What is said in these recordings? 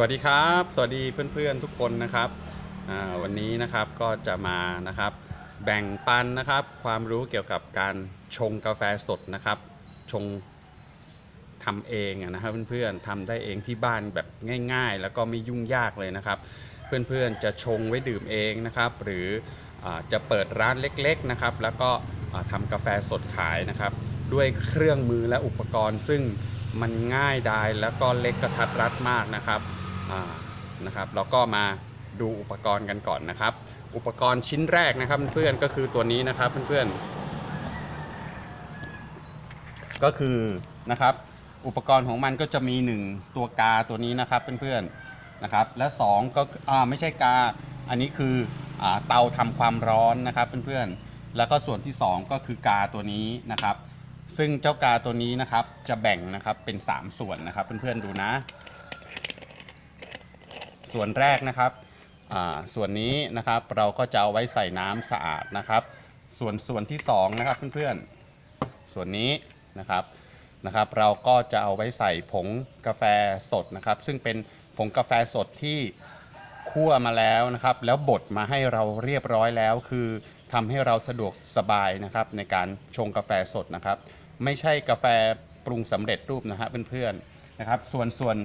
วัสดีครับ สวัสดีเพื่อนๆทุกคนนะครับวันนี้นะครับก็จะมานะครับแบ่งปันนะครับความรู้เกี่ยวกับการชงกาแฟสดนะครับชงทำเองอะนะครับเพื่อนๆทำได้เองที่บ้านแบบง่าย ๆ แล้วก็ไม่ยุ่งยากเลยนะครับ เพื่อนๆจะชงไว้ดื่มเองนะครับ หรืออจะเปิดร้านเล็กๆนะครับ แล้วก็อ่าทำกาแฟสดขายนะครับ ด้วยเครื่องมือและอุปกรณ์ซึ่งมันง่ายดายแล้วก็เล็กกระทัดรัดมากนะครับ นะครับเราก็มาดูอุปกรณ์กันก่อนนะครับ อุปกรณ์ชิ้นแรกนะครับเพื่อนก็คือตัวนี้นะครับเพื่อนๆก็คือนะครับอุปกรณ์ของมันก็จะมี 1 ตัวกาตัวนี้นะครับเพื่อนๆนะครับ และ 2 ก็อ่าไม่ใช่กา อันนี้คืออาเตาทำความร้อนนะครับเพื่อนๆแล้วก็ส่วนที่ 2 ก็คือกาตัวนี้นะครับ ซึ่งเจ้ากาตัวนี้นะครับจะแบ่งนะครับเป็น 3 ส่วนนะครับเพื่อนๆดูนะ ส่วนแรกนะครับส่วนนี้นะครับเราก็จะเอาไว้ใส่น้ำสะอาดนะครับ ส่วนส่วนที่2นะครับเพื่อนๆส่วนนี้นะครับนะครับ เราก็จะเอาไว้ใส่ผงกาแฟสดนะครับ ซึ่งเป็นผงกาแฟสดที่คั่วมาแล้วนะครับ แล้วบดมาให้เราเรียบร้อยแล้ว คือทำให้เราสะดวกสบายนะครับ ในการชงกาแฟสดนะครับ ไม่ใช่กาแฟปรุงสำเร็จรูปนะฮะเพื่อนๆนะครับ ส่วนส่วน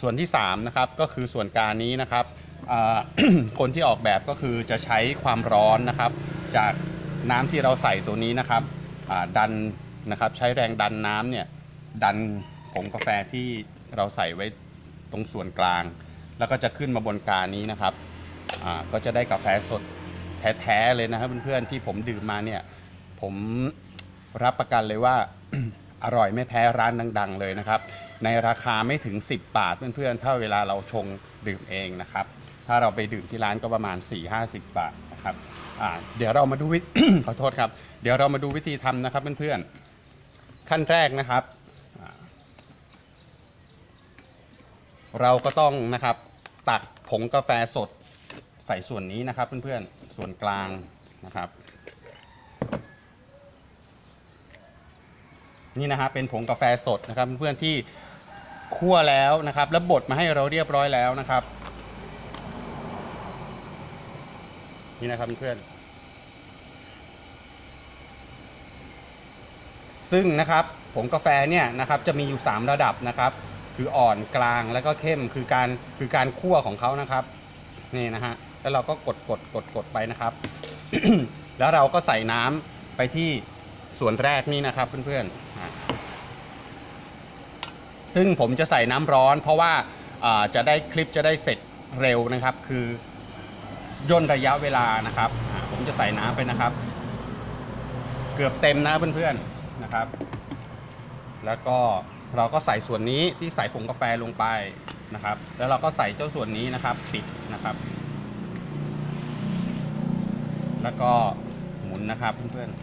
ส่วนที่3นะครับก็คือส่วนการนี้นะครับคนที่ออกแบบก็คือจะใช้ความร้อนนะครับ จากน้ำที่เราใส่ตัวนี้นะครับดันนะครับใช้แรงดันน้ำเนี่ยดันผงกาแฟที่เราใส่ไว้ตรงส่วนกลาง แล้วก็จะขึ้นมาบนกานี้นะครับก็จะได้กาแฟสดแท้ๆเลยนะครับเพื่อนๆที่ผมดื่มมาเนี่ยผมรับประกันเลยว่าอร่อยไม่แพ้ร้านดัง ๆ เลยนะครับ ในราคาไม่ถึง 10 บาทเพื่อนๆ ถ้าเวลาเราชงดื่มเองนะครับ ถ้าเราไปดื่มที่ร้านก็ประมาณ 4-50 บาทนะครับเดี๋ยวเรามาดูวิ ขอโทษครับ เดี๋ยวเรามาดูวิธีทำนะครับเพื่อนๆ ขั้นแรกนะครับ เราก็ต้องนะครับตักผงกาแฟสดใส่ส่วนนี้นะครับเพื่อนๆ ส่วนกลางนะครับ นี่นะฮะเป็นผงกาแฟสดนะครับเพื่อนๆที่ คั่วแล้วนะครับ แล้วบดมาให้เราเรียบร้อยแล้วนะครับ นี่นะครับเพื่อน ซึ่งนะครับผงกาแฟเนี่ยนะครับจะมีอยู่ 3 ระดับนะครับ คืออ่อนกลางแล้วก็เข้มคือการคือการคั่วของเขานะครับ นี่นะฮะแล้วเราก็กดกดกดกดไปนะครับ แล้วเราก็ใส่น้ำไปที่ส่วนแรกนี่นะครับเพื่อนๆ ซึ่งผมจะใส่น้ำร้อน เพราะว่าจะได้คลิปจะได้เสร็จเร็วนะครับ คือย่นระยะเวลานะครับ ผมจะใส่น้ำไปนะครับ เกือบเต็มนะเพื่อนๆนะครับ แล้วก็เราก็ใส่ส่วนนี้ที่ใส่ผงกาแฟลงไปนะครับ แล้วเราก็ใส่เจ้าส่วนนี้นะครับปิดนะครับ แล้วก็หมุนนะครับเพื่อนๆ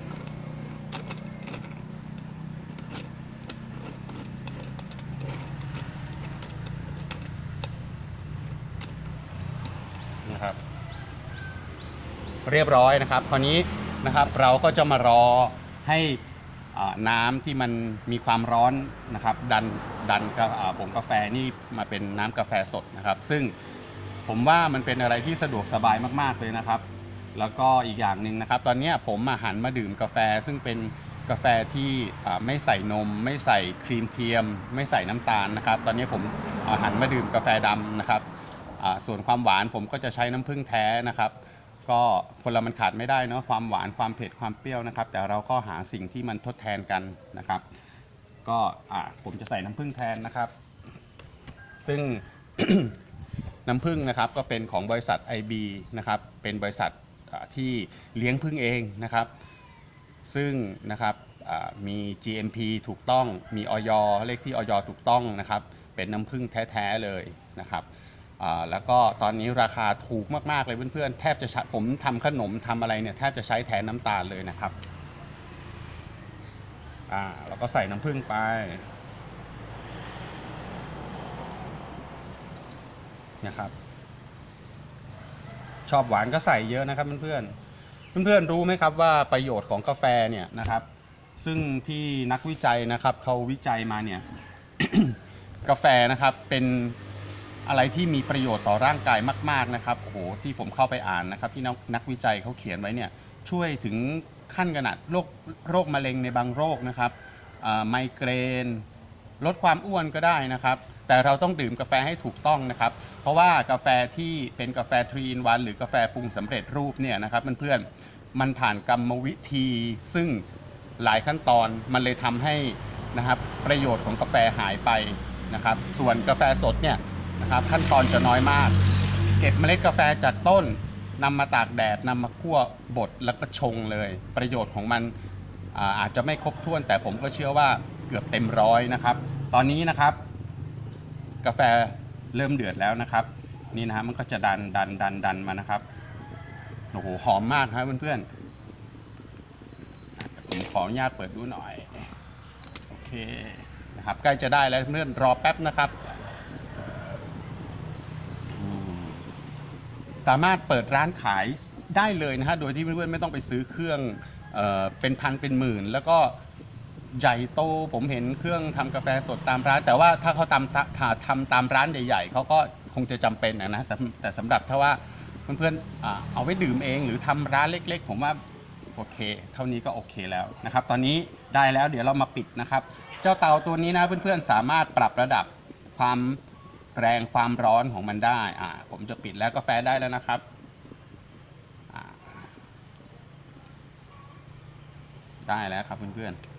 นะครับ เรียบร้อยนะครับ คราวนี้นะครับเราก็จะมารอให้น้ำที่มันมีความร้อนนะครับ ดันดันกาอ่าผงกาแฟนี่มาเป็นน้ำกาแฟสดนะครับ ซึ่งผมว่ามันเป็นอะไรที่สะดวกสบายมากๆเลยนะครับ แล้วก็อีกอย่างหนึ่งนะครับ ตอนนี้ผมมาหันมาดื่มกาแฟ ซึ่งเป็นกาแฟที่ไม่ใส่นม ไม่ใส่ครีมเทียม ไม่ใส่น้ำตาลนะครับ ตอนนี้ผมอาหันมาดื่มกาแฟดำนะครับส่วนความหวานผมก็จะใช้น้ำผึ้งแท้นะครับ ก็คนเรามันขาดไม่ได้เนาะความหวานความเผ็ดความเปรี้ยวนะครับ แต่เราก็หาสิ่งที่มันทดแทนกันนะครับ ก็อ่าผมจะใส่น้ำผึ้งแทนนะครับ ซึ่ง น้ำผึ้งนะครับก็เป็นของบริษัท IB นะครับเป็นบริษัทที่เลี้ยงผึ้งเองนะครับ ซึ่งนะครับมี GMP ถูกต้องมีออยเลขที่ออยถูกต้องนะครับ เป็นน้ำผึ้งแท้ ๆ เลยนะครับ แล้วก็ตอนนี้ราคาถูกมากๆเลยเพื่อนๆ แทบจะผมทำขนมทำอะไรเนี่ยแทบจะใช้แทนน้ำตาลเลยนะครับอ่าเราก็ใส่น้ำผึ้งไปนะครับ ชอบหวานก็ใส่เยอะนะครับเพื่อนๆเพื่อนๆรู้ไหมครับว่าประโยชน์ของกาแฟเนี่ยนะครับ ซึ่งที่นักวิจัยนะครับเขาวิจัยมาเนี่ยกาแฟนะครับเป็น อะไรที่มีประโยชน์ต่อร่างกายมาก ๆนะครับโอ้โหที่ผมเข้าไปอ่านนะครับ ที่นักนักวิจัยเขาเขียนไว้เนี่ยช่วยถึงขั้นขนาดโรคโรคมะเร็งในบางโรคนะครับไมเกรน ลดความอ้วนก็ได้นะครับ แต่เราต้องดื่มกาแฟให้ถูกต้องนะครับ เพราะว่ากาแฟที่เป็นกาแฟทรีนวันหรือกาแฟปรุงสำเร็จรูปเนี่ยนะครับเพื่อนๆมันผ่านกรรมวิธี ซึ่งหลายขั้นตอนมันเลยทำให้นะครับประโยชน์ของกาแฟหายไปนะครับ ส่วนกาแฟสดเนี่ย นะครับขั้นตอนจะน้อยมาก เก็บเมล็ดกาแฟจากต้นนำมาตากแดดนำมาคั่วบดแล้วก็ชงเลย ประโยชน์ของมันอาอาจจะไม่ครบถ้วน แต่ผมก็เชื่อว่าเกือบเต็มร้อยนะครับ ตอนนี้นะครับ กาแฟเริ่มเดือดแล้วนะครับ นี่นะฮะมันก็จะดันดันดันดันมานะครับโอ้โหหอมมากครับเพื่อนๆผมขออนุญาตเปิดดูหน่อยโอเคนะครับใกล้จะได้แล้วเพื่อนรอแป๊บนะครับอืม สามารถเปิดร้านขายได้เลยนะฮะโดยที่เพื่อนๆไม่ต้องไปซื้อเครื่องเออเป็นพันเป็นหมื่น แล้วก็ใหญ่โตผมเห็นเครื่องทำกาแฟสดตามร้าน แต่ว่าถ้าเขาทำถ้าทำตามร้านใหญ่ๆเขาก็คงจะจำเป็นนะนะสำแต่สำหรับถ้าว่าเพื่อนๆอ่าเอาไว้ดื่มเอง หรือทำร้านเล็กๆ ผมว่า โอเค เท่านี้ก็โอเคแล้วนะครับ ตอนนี้ได้แล้วเดี๋ยวเรามาปิดนะครับ เจ้าเตาตัวนี้นะเพื่อนๆ สามารถปรับระดับความ แรงความร้อนของมันได้อ่าผมจะปิดแล้วกาแฟได้แล้วนะครับได้แล้วครับเพื่อนๆ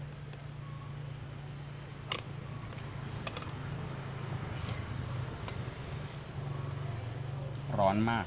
ร้อนมาก